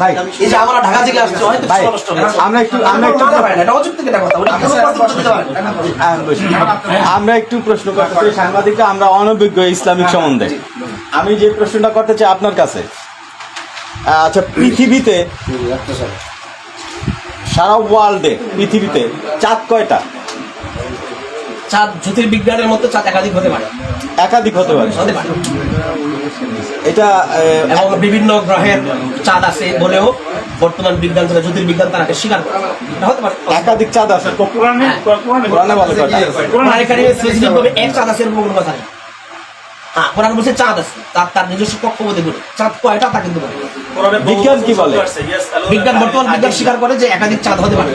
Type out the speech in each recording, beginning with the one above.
ভাই এই যে আমরা ঢাকা থেকে আসছি হয়তো ভাই নষ্ট হয়েছে। আমরা একটু আমরা একটু মাথা পায় না, এটা অযৌক্তিক একটা কথা। প্রশ্ন করতে পারেন না। বসি। আমরা একটু প্রশ্ন করতে চাই সাংবাদিকরা আমরা অনভিজ্ঞ ইসলামিক সম্বন্ধে আমি যে প্রশ্নটা করতে চাই আপনার কাছে আচ্ছা পৃথিবীতে সারা ওয়ার্ল্ডে পৃথিবীতে চাঁদ কয়টা চাঁদ জ্যোতির্বিজ্ঞানের মধ্যে চাঁদ একাধিক হতে পারে। একাধিক হতে পারে। হতে পারে। এটা এবং বিভিন্ন গ্রহের চাঁদ আছে বলেও বর্তমান বিজ্ঞান থেকে জ্যোতির্বিজ্ঞান তারা স্বীকার করে। হতে পারে। একাধিক চাঁদ আছে। কোরআনে বলে কোরআনে কারিমে স্পেসিফিক ভাবে এক চাঁদ আছে এরকম কোনো কথা নেই। হ্যাঁ কোরআন বলছে চাঁদ আছে। তার তার নিজস্ব কক্ষপথে ঘুরে। চাঁদ কয়টা? তা কিন্তু বলে বিজ্ঞান কি বলে? বিজ্ঞান বর্তমান বিজ্ঞান স্বীকার করে যে একাধিক চাঁদ হতে পারে।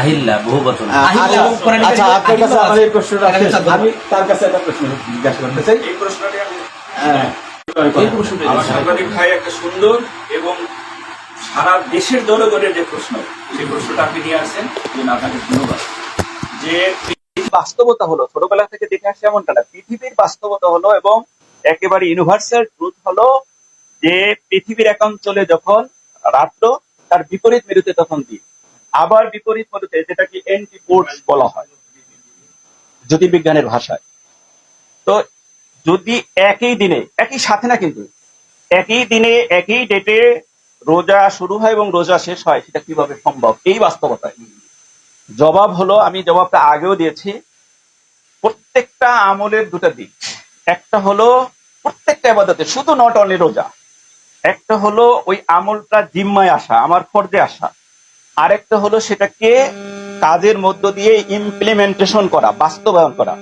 আহিল্লা বহু বচন আচ্ছা, আচ্ছা আপনার কাছে আমার এই প্রশ্নটা একাধিক আছে। চাঁদ হতে আমি তার কাছে একটা প্রশ্ন জিজ্ঞাসা করতে চাই। এই প্রশ্নটি আমি হ্যাঁ, আমার সাংবাদিক ভাই একটা সুন্দর এবং সারা দেশের জনগণের যে প্রশ্ন সেই প্রশ্নটা আপনি নিয়ে আসছেন। আপনাকে ধন্যবাদ। যে বাস্তবতা হলো, ছোটবেলা থেকে দেখে আসছে এমনটা না, পৃথিবীর বাস্তবতা হলো এবং একেবারে ইউনিভার্সাল ট্রুথ হলো যে পৃথিবীর এক অঞ্চলে যখন রাত্র, তার বিপরীত মেরুতে তখন দিন। আবার বিপরীত মেরুতে যেটাকে এন্টিপোর্টস বলা হয়, জ্যোতির্বিজ্ঞানের ভাষায়। তো যদি একই দিনে, একই সাথে না কিন্তু, একই দিনে, একই ডেটে রোজা শুরু হয় এবং রোজা শেষ হয়, সেটা কীভাবে সম্ভব? এই বাস্তবতায়। জবাব হলো, আমি জবাবটা আগেও দিয়েছি, প্রত্যেকটা আমলের দুটা দিক। একটা হলো প্রত্যেকটা আবাদতে শুধু নট অনলি রোজা। একটা হলো ওই আমলটা জিম্মায় আসা, আমার ফর্দে আসা। আরেকটা হলো সেটাকে কাজের মধ্য দিয়ে ইমপ্লিমেন্টেশন করা, বাস্তবায়ন করা।